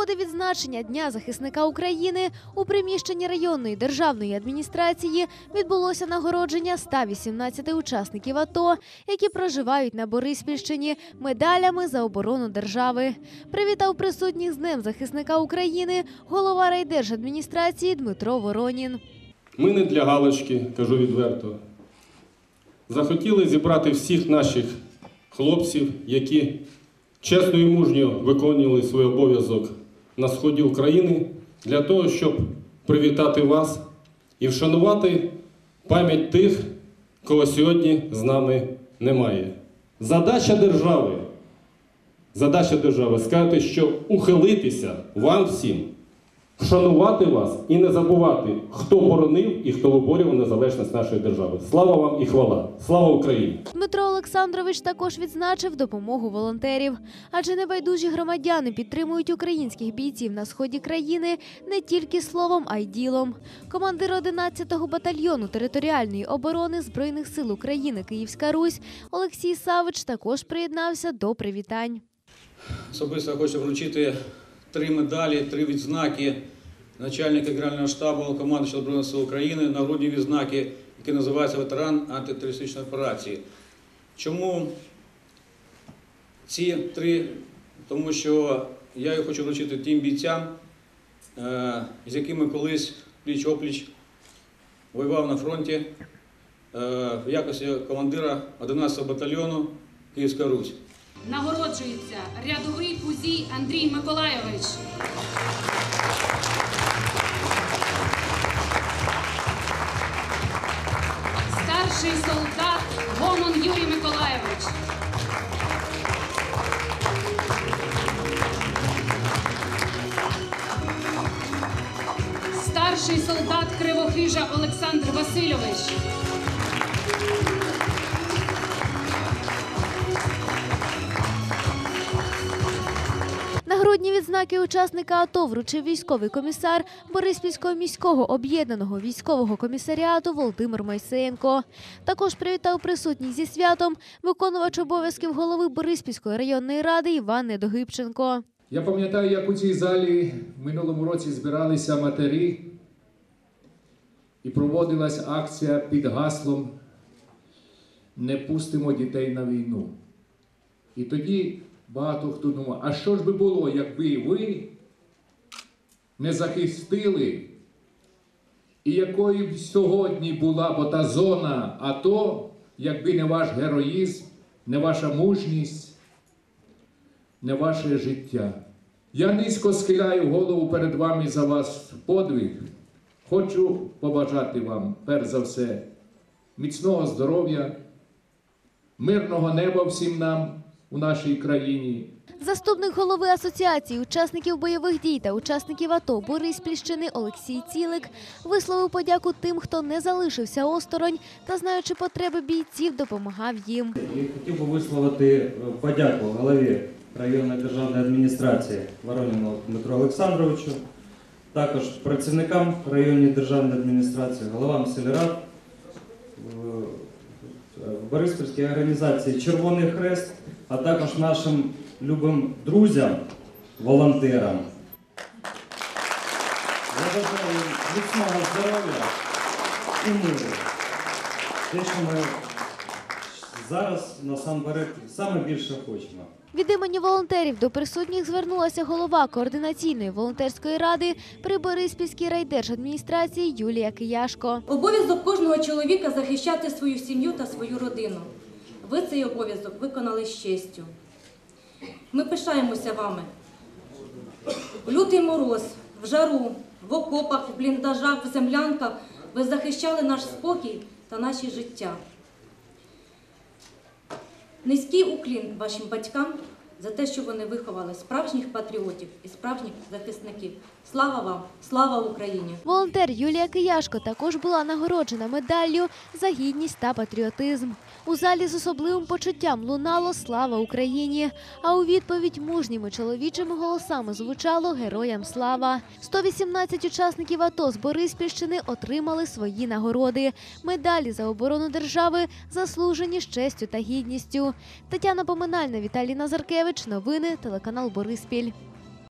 нагоди відзначення Дня захисника України у приміщенні районної державної адміністрації відбулося нагородження 118 учасників АТО, які проживають на Бориспільщині медалями за оборону держави. Привітав присутніх з Днем захисника України голова райдержадміністрації Дмитро Воронін. Ми не для галочки, кажу відверто. Захотіли зібрати всіх наших хлопців, які чесно і мужньо виконували свій обов'язок на сході України, для того, щоб привітати вас і вшанувати пам'ять тих, кого сьогодні з нами немає. Задача держави, задача держави сказати, що ухилитися вам всім вшанувати вас і не забувати, хто боронив і хто виборював незалежність нашої держави. Слава вам і хвала! Слава Україні! Дмитро Олександрович також відзначив допомогу волонтерів, адже небайдужі громадяни підтримують українських бійців на сході країни не тільки словом, а й ділом. Командир 11-го батальйону територіальної оборони збройних сил України Київська Русь Олексій Савич також приєднався до привітань. Особисто хочу вручити три медалі, три відзнаки начальника Генерального штабу команди Збройних сил України, нагрудні відзнаки, які називаються ветеран антитерористичної операції. Чому ці три? Тому що я їх хочу вручити тим бійцям, е, з якими колись пліч-опліч воював на фронті е, в якості командира 11-го батальйону Київська Русь. Нагороджується рядовий пузій Андрій Миколайович. Старший солдат Гомон Юрій Миколайович. Старший солдат Кривохижа Олександр Васильович. Відзнаки учасника АТО вручив військовий комісар Бориспільського міського об'єднаного військового комісаріату Володимир Майсеєнко. Також привітав присутніх зі святом виконувач обов'язків голови Бориспільської районної ради Іван Недогибченко. Я пам'ятаю, як у цій залі в минулому році збиралися матері і проводилась акція під гаслом Не пустимо дітей на війну. І тоді багато хто думав, а що ж би було, якби ви не захистили, і якою б сьогодні була б та зона АТО, якби не ваш героїзм, не ваша мужність, не ваше життя. Я низько схиляю голову перед вами за вас подвиг. Хочу побажати вам, перш за все, міцного здоров'я, мирного неба всім нам у нашій країні. Заступник голови асоціації учасників бойових дій та учасників АТО Бориспільщини Олексій Цілик висловив подяку тим, хто не залишився осторонь та, знаючи потреби бійців, допомагав їм. І хотів би висловити е, подяку голові районної державної адміністрації Вороніну Дмитру Олександровичу, також працівникам районної державної адміністрації, головам сільрад, в- Бориспільській організації Червоний Хрест, а також нашим любим друзям, волонтерам. Я бажаю міцного здоров'я і миру. Те, що ми зараз насамперед саме більше хочемо. Від імені волонтерів до присутніх звернулася голова координаційної волонтерської ради при Бориспільській райдержадміністрації Юлія Кияшко. Обов'язок кожного чоловіка захищати свою сім'ю та свою родину. Ви цей обов'язок виконали з честю. Ми пишаємося вами. Лютий мороз, в жару, в окопах, в бліндажах, в землянках ви захищали наш спокій та наші життя. Низький уклін вашим батькам за те, що вони виховали справжніх патріотів і справжніх захисників. Слава вам! Слава Україні! Волонтер Юлія Кияшко також була нагороджена медаллю за гідність та патріотизм. У залі з особливим почуттям лунало Слава Україні! А у відповідь мужніми чоловічими голосами звучало Героям слава. 118 учасників АТО з Бориспільщини отримали свої нагороди. Медалі за оборону держави заслужені з честю та гідністю. Тетяна Поминальна, Віталій Назаркевич. Новини телеканал Бориспіль.